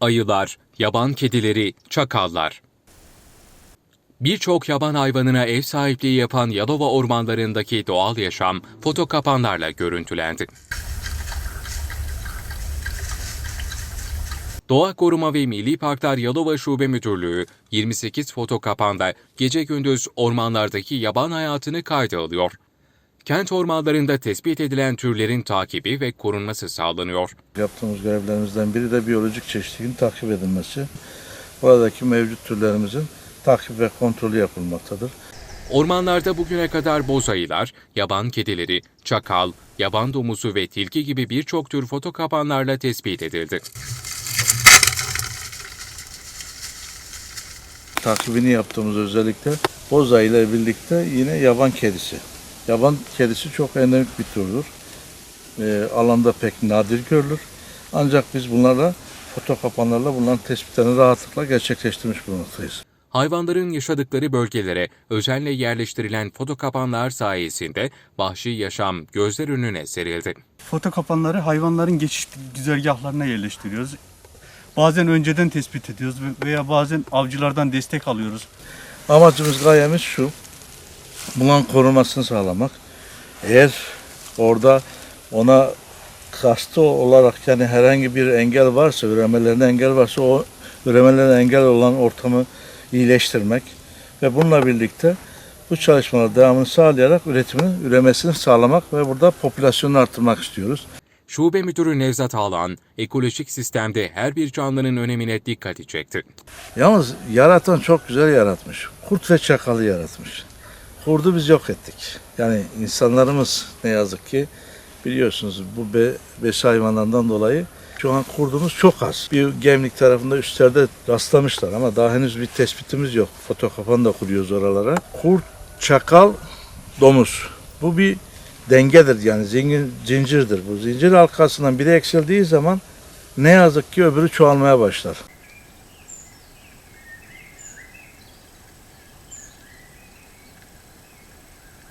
ayılar, yaban kedileri, çakallar. Birçok yaban hayvanına ev sahipliği yapan Yalova ormanlarındaki doğal yaşam foto kapanlarla görüntülendi. Doğa Koruma ve Milli Parklar Yalova Şube Müdürlüğü 28 foto kapanda gece gündüz ormanlardaki yaban hayatını kayda alıyor. Kent ormanlarında tespit edilen türlerin takibi ve korunması sağlanıyor. Yaptığımız görevlerimizden biri de biyolojik çeşitliliğin takip edilmesi. Buradaki mevcut türlerimizin takip ve kontrolü yapılmaktadır. Ormanlarda bugüne kadar bozayılar, yaban kedileri, çakal, yaban domuzu ve tilki gibi birçok tür foto kapanlarla tespit edildi. Takibini yaptığımız özellikle bozayı ile birlikte yine yaban kedisi. Yaban kedisi çok endemik bir türdür. Ee, alanda pek nadir görülür. Ancak biz bunlarla foto kapanlarla bunların tespitlerini rahatlıkla gerçekleştirmiş bulunmaktayız. Hayvanların yaşadıkları bölgelere özenle yerleştirilen foto kapanlar sayesinde vahşi yaşam gözler önüne serildi. Foto kapanları hayvanların geçiş güzergahlarına yerleştiriyoruz. Bazen önceden tespit ediyoruz ve- veya bazen avcılardan destek alıyoruz. Amacımız gayemiz şu. Bunların korunmasını sağlamak. Eğer orada ona kastı olarak yani herhangi bir engel varsa, üremelerine engel varsa o üremelerine engel olan ortamı iyileştirmek ve bununla birlikte bu çalışmalar devamını sağlayarak üretimini, üremesini sağlamak ve burada popülasyonu arttırmak istiyoruz. Şube Müdürü Nevzat Ağlan, ekolojik sistemde her bir canlının önemine dikkati çekti. Yalnız yaratan çok güzel yaratmış. Kurt ve çakalı yaratmış. Kurdu biz yok ettik. Yani insanlarımız ne yazık ki biliyorsunuz bu be, besi hayvanlarından dolayı şu an kurdumuz çok az. Bir gemlik tarafında üstlerde rastlamışlar ama daha henüz bir tespitimiz yok. Foto kapanı da kuruyoruz oralara. Kurt, çakal, domuz. Bu bir dengedir yani zingin, zincirdir bu. Zincir halkasından biri eksildiği zaman ne yazık ki öbürü çoğalmaya başlar.